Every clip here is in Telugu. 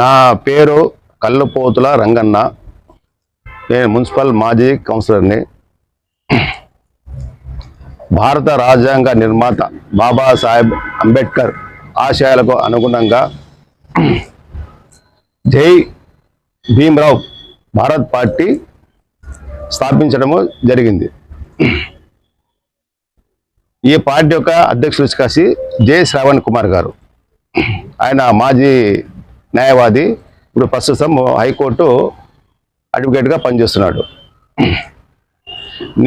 నా పేరు కల్లుపోతుల రంగన్న. నేను మున్సిపల్ మాజీ కౌన్సిలర్ని. భారత రాజ్యాంగ నిర్మాత బాబాసాహెబ్ అంబేద్కర్ ఆశయాలకు అనుగుణంగా జై భీమ్రావ్ భారత్ పార్టీ స్థాపించడము జరిగింది. ఈ పార్టీ యొక్క అధ్యక్షులు కాసి జే శ్రావణ్ కుమార్ గారు. ఆయన మాజీ న్యాయవాది. ఇప్పుడు ప్రస్తుతం హైకోర్టు అడ్వకేట్గా పనిచేస్తున్నాడు.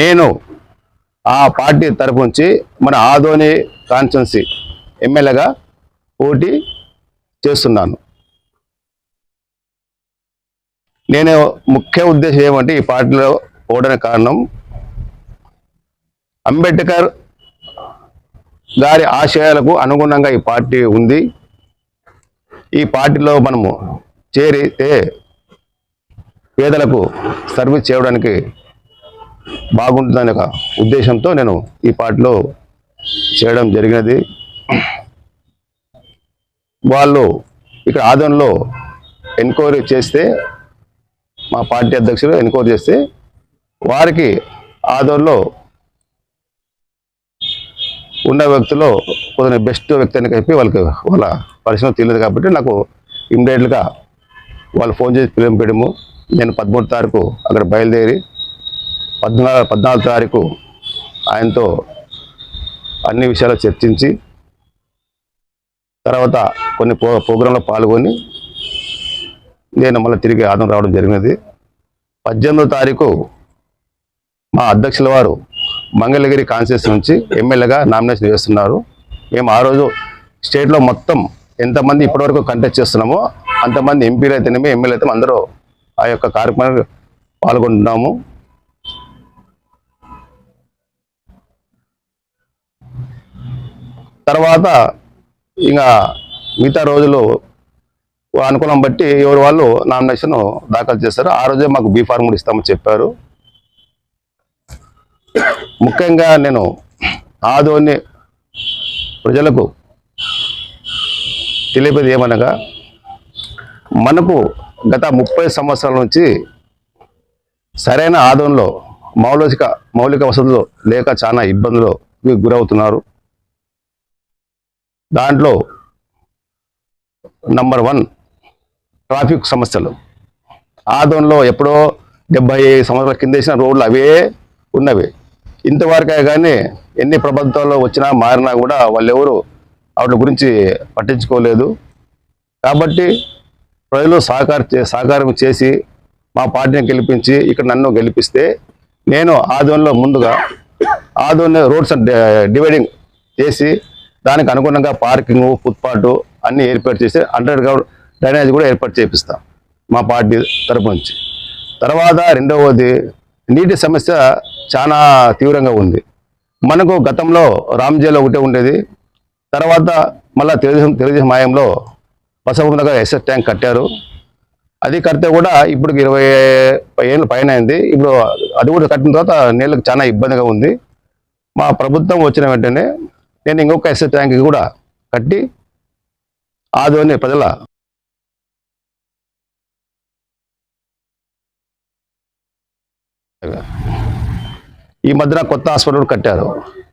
నేను ఆ పార్టీ తరపు నుంచి మన ఆదోని కాన్స్టెన్సీ ఎమ్మెల్యేగా పోటీ చేస్తున్నాను. నేను ముఖ్య ఉద్దేశం ఏమంటే ఈ పార్టీలో పోవడానికి కారణం అంబేద్కర్ గారి ఆశయాలకు అనుగుణంగా ఈ పార్టీ ఉంది. ఈ పార్టీలో మనము చేరితే పేదలకు సర్వీస్ చేయడానికి బాగుంటుందనే ఒక ఉద్దేశంతో నేను ఈ పార్టీలో చేయడం జరిగినది. వాళ్ళు ఇక్కడ ఆదంలో ఎంక్వైరీ చేస్తే మా పార్టీ అధ్యక్షులు ఎంక్వైరీ చేస్తే వారికి ఆదోన్లో ఉన్న వ్యక్తిలో కొంచెం బెస్ట్ వ్యక్తి అని చెప్పి వాళ్ళకి వాళ్ళ పరిశ్రమ తెలియదు కాబట్టి నాకు ఇమ్మీడియట్గా వాళ్ళు ఫోన్ చేసి పిలిపించడము నేను పదమూడు తారీఖు అక్కడ బయలుదేరి పద్నాలుగు పద్నాలుగు తారీఖు ఆయనతో అన్ని విషయాలు చర్చించి తర్వాత కొన్ని ప్రో ప్రోగ్రాంలో పాల్గొని నేను మళ్ళీ తిరిగి ఆదం రావడం జరిగినది. పద్దెనిమిదో తారీఖు మా అధ్యక్షుల వారు మంగళగిరి కాన్స్టిట్యూన్సీ నుంచి ఎమ్మెల్యేగా నామినేషన్ చేస్తున్నారు మేము ఆ రోజు స్టేట్లో మొత్తం ఎంతమంది ఇప్పటివరకు కంటెస్ట్ చేస్తున్నామో అంతమంది ఎంపీలు అయితేనేమి ఎమ్మెల్యే అయితే అందరూ ఆ యొక్క కార్యక్రమానికి పాల్గొంటున్నాము. తర్వాత ఇంకా మిగతా రోజులు అనుకూలం బట్టి ఎవరు వాళ్ళు నామినేషన్ దాఖలు చేస్తారు ఆ రోజే మాకు బీ ఫార్మ్ కూడా ఇస్తామని చెప్పారు. ముఖ్యంగా నేను ఆదోని ప్రజలకు తెలిపేది ఏమనగా మనకు గత ముప్పై సంవత్సరాల నుంచి సరైన ఆదోన్లో మౌలిక మౌలిక వసతులు లేక చాలా ఇబ్బందులు గురవుతున్నారు. దాంట్లో నంబర్ వన్ ట్రాఫిక్ సమస్యలు. ఆదోన్లో ఎప్పుడో డెబ్బై సంవత్సరాల కింద వేసిన రోడ్లు అవే ఉన్నవి. ఇంతవరకే కానీ ఎన్ని ప్రభుత్వాలు వచ్చినా మారినా కూడా వాళ్ళు ఎవరు వాటి గురించి పట్టించుకోలేదు. కాబట్టి ప్రజలు సహకార చే- సహకారం చేసి మా పార్టీని గెలిపించి ఇక్కడ నన్ను గెలిపిస్తే నేను ఆదోన్లో ముందుగా ఆదోన్ రోడ్స్ డివైడింగ్ చేసి దానికి అనుగుణంగా పార్కింగ్ ఫుట్పాత్ అన్నీ ఏర్పాటు చేసి అండర్ గ్రౌండ్ డ్రైనేజ్ కూడా ఏర్పాటు చేపిస్తాం మా పార్టీ తరపు నుంచి. తర్వాత రెండవది నీటి సమస్య చాలా తీవ్రంగా ఉంది. మనకు గతంలో రామ్జేలో ఒకటే ఉండేది. తర్వాత మళ్ళా తెలుగుదేశం తెలుగుదేశం మాయంలో బసవనగర్ ఎస్ఎస్ ట్యాంక్ కట్టారు. అది కడితే కూడా ఇప్పుడు ఇరవై ఏళ్ళు పైన అయింది. ఇప్పుడు అది కూడా కట్టిన తర్వాత నీళ్ళకి చాలా ఇబ్బందిగా ఉంది. మా ప్రభుత్వం వచ్చిన వెంటనే నేను ఇంకొక ఎస్ఎస్ ట్యాంక్ కూడా కట్టి ఆదోని ప్రజల ఈ మధ్యన కొత్త హాస్పిటల్ కూడా కట్టారు.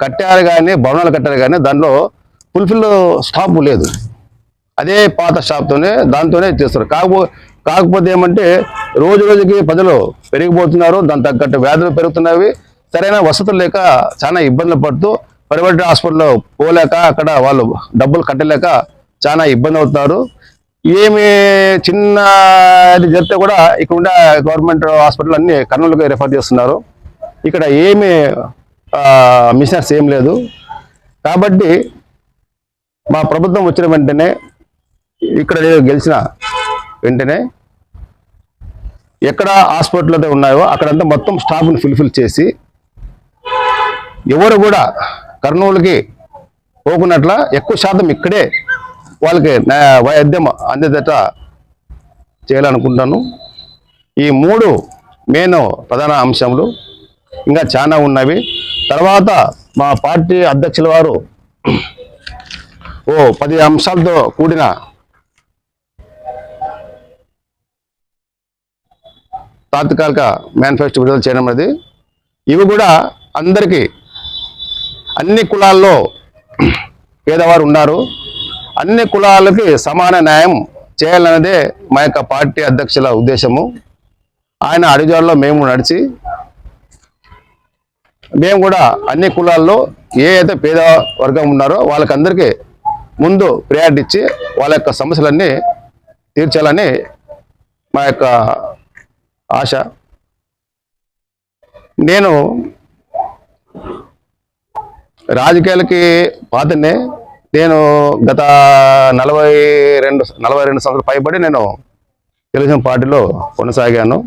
కట్టారు కానీ భవనాలు కట్టారు కానీ దానిలో ఫుల్ఫిల్ స్టాప్ లేదు. అదే పాత స్టాప్తోనే దాంతోనే చేస్తారు. కాకపో కాకపోతే ఏమంటే రోజు రోజుకి ప్రజలు పెరిగిపోతున్నారు దాని తగ్గట్టు వ్యాధులు పెరుగుతున్నవి. సరైన వసతులు లేక చాలా ఇబ్బందులు పడుతూ ప్రైవేట్ హాస్పిటల్లో పోలేక అక్కడ వాళ్ళు డబ్బులు కట్టలేక చాలా ఇబ్బంది అవుతున్నారు. ఏమి చిన్న అది జరిగితే కూడా ఇక్కడ ఉండే గవర్నమెంట్ హాస్పిటల్ అన్ని కర్నూలుకి రిఫర్ చేస్తున్నారు. ఇక్కడ ఏమి మిషనర్స్ ఏం లేదు. కాబట్టి మా ప్రభుత్వం వచ్చిన వెంటనే ఇక్కడ గెలిచిన వెంటనే ఎక్కడ హాస్పిటల్ అయితే ఉన్నాయో అక్కడంతా మొత్తం స్టాఫ్ని ఫుల్ఫిల్ చేసి ఎవరు కూడా కర్నూలుకి పోకున్నట్ల ఎక్కువ శాతం ఇక్కడే వాళ్ళకి వైద్యం అందేదట చేయాలనుకుంటాను. ఈ మూడు మెయిన్ ప్రధాన అంశములు ఇంకా చాలా ఉన్నవి. తర్వాత మా పార్టీ అధ్యక్షుల వారు ఓ పది అంశాలతో కూడిన తాత్కాలిక మేనిఫెస్టో విడుదల చేయడం అనేది. ఇవి కూడా అందరికీ అన్ని కులాల్లో పేదవారు ఉన్నారు. అన్ని కులాలకి సమాన న్యాయం చేయాలన్నదే మా యొక్క పార్టీ అధ్యక్షుల ఉద్దేశము. ఆయన అడుగుజాడలో మేము నడిచి మేము కూడా అన్ని కులాల్లో ఏ అయితే పేద వర్గం ఉన్నారో వాళ్ళకందరికీ ముందు ప్రయారిటీ ఇచ్చి వాళ్ళ యొక్క సమస్యలన్నీ తీర్చాలని మా యొక్క ఆశ. నేను రాజకీయాలకి పాతనే నేను గత నలభై రెండు నలభై రెండు సంవత్సరాలు పైబడి నేను తెలుగుదేశం పార్టీలో కొనసాగాను.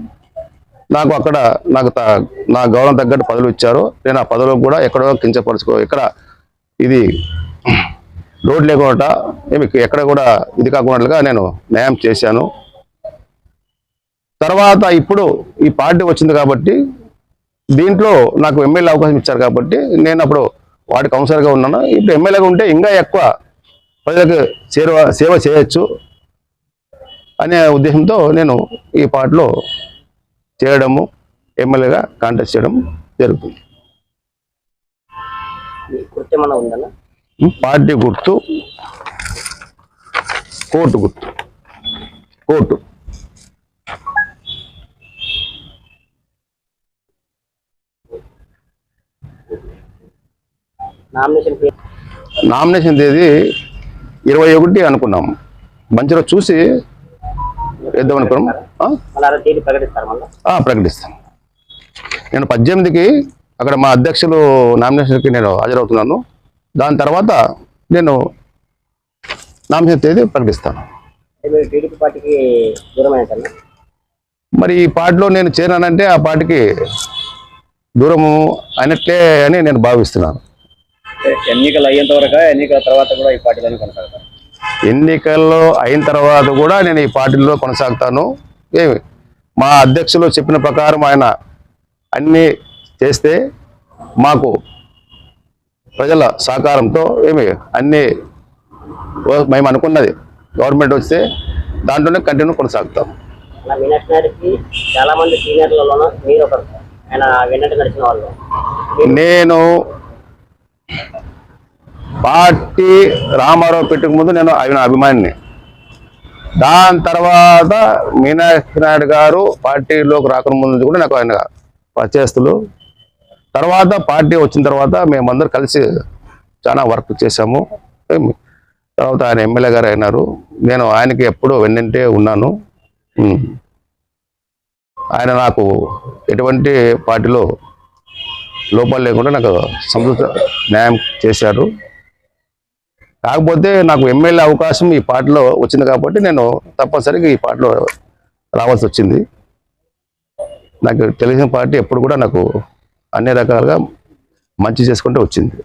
నాకు అక్కడ నాకు త- నా గౌరవం తగ్గట్టు పదవులు ఇచ్చారు. నేను ఆ పదవులు కూడా ఎక్కడో కించపరుచుకో ఇక్కడ ఇది రోడ్ లేకుండా ఎక్కడ కూడా ఇది కాకుండా నేను న్యాయం చేశాను. తర్వాత ఇప్పుడు ఈ పార్టీ వచ్చింది కాబట్టి దీంట్లో నాకు ఎమ్మెల్యే అవకాశం ఇచ్చారు కాబట్టి నేను అప్పుడు వార్డు కౌన్సిలర్గా ఉన్నాను. ఇప్పుడు ఎమ్మెల్యేగా ఉంటే ఇంకా ఎక్కువ ప్రజలకు సేవ సేవ చేయొచ్చు అనే ఉద్దేశంతో నేను ఈ పార్టీలో చేయడము ఎమ్మెల్యేగా కాంటెస్ట్ చేయడం జరుగుతుంది. పార్టీ గుర్తు కోర్టు గుర్తు. కోర్టు. నామినేషన్ తేదీ ఇరవై ఒకటి అనుకున్నాం. మంచిగా చూసి వేద్దాం అనుకున్నాం ప్రకటిస్తాను నేను పద్దెనిమిదికి అక్కడ మా అధ్యక్షులు నామినేషన్కి నేను హాజరవుతున్నాను. దాని తర్వాత నేను నామినేషన్ తేదీ ప్రకటిస్తాను. మరి ఈ పార్టీలో నేను చేరానంటే ఆ పార్టీకి దూరము అయినట్లే అని నేను భావిస్తున్నాను. ఎన్నికలు అయ్యేంత వరకు ఎన్నికల తర్వాత కూడా ఈ పార్టీలోనే కొనసాగుతారు ఎన్నికల్లో అయిన తర్వాత కూడా నేను ఈ పార్టీలో కొనసాగుతాను. ఏమి? మా అధ్యక్షులు చెప్పిన ప్రకారం ఆయన అన్నీ చేస్తే మాకు ప్రజల సహకారంతో ఏమి? అన్నీ మేము అనుకున్నది. గవర్నమెంట్ వస్తే దాంట్లోనే కంటిన్యూ కొనసాగుతాం. చాలా మంది సీనియర్లలో మీరు ఒకరు ఆయన వెన్నట్టు నడిచిన వాళ్ళు. నేను పార్టీ రామారావు పెట్టక ముందు నేను ఆయన అభిమానిని. దాని తర్వాత మీనాక్షి నాయుడు గారు పార్టీలోకి రాకముందు కూడా నాకు ఆయన పరిచయస్తులు. తర్వాత పార్టీ వచ్చిన తర్వాత మేమందరం కలిసి చాలా వర్క్ చేశాము. తర్వాత ఆయన ఎమ్మెల్యే గారు అయినారు. నేను ఆయనకి ఎప్పుడూ వెన్నంటే ఉన్నాను. ఆయన నాకు ఎటువంటి పార్టీలో లోపాలు లేకుండా నాకు సంతృప్త న్యాయం చేశారు. కాకపోతే నాకు ఎమ్మెల్యే అవకాశం ఈ పార్టీలో వచ్చింది కాబట్టి నేను తప్పనిసరిగా ఈ పార్టీలో రావాల్సి వచ్చింది. నాకు తెలుగుదేశం పార్టీ ఎప్పుడు కూడా నాకు అన్ని రకాలుగా మంచి చేసుకుంటూ వచ్చింది.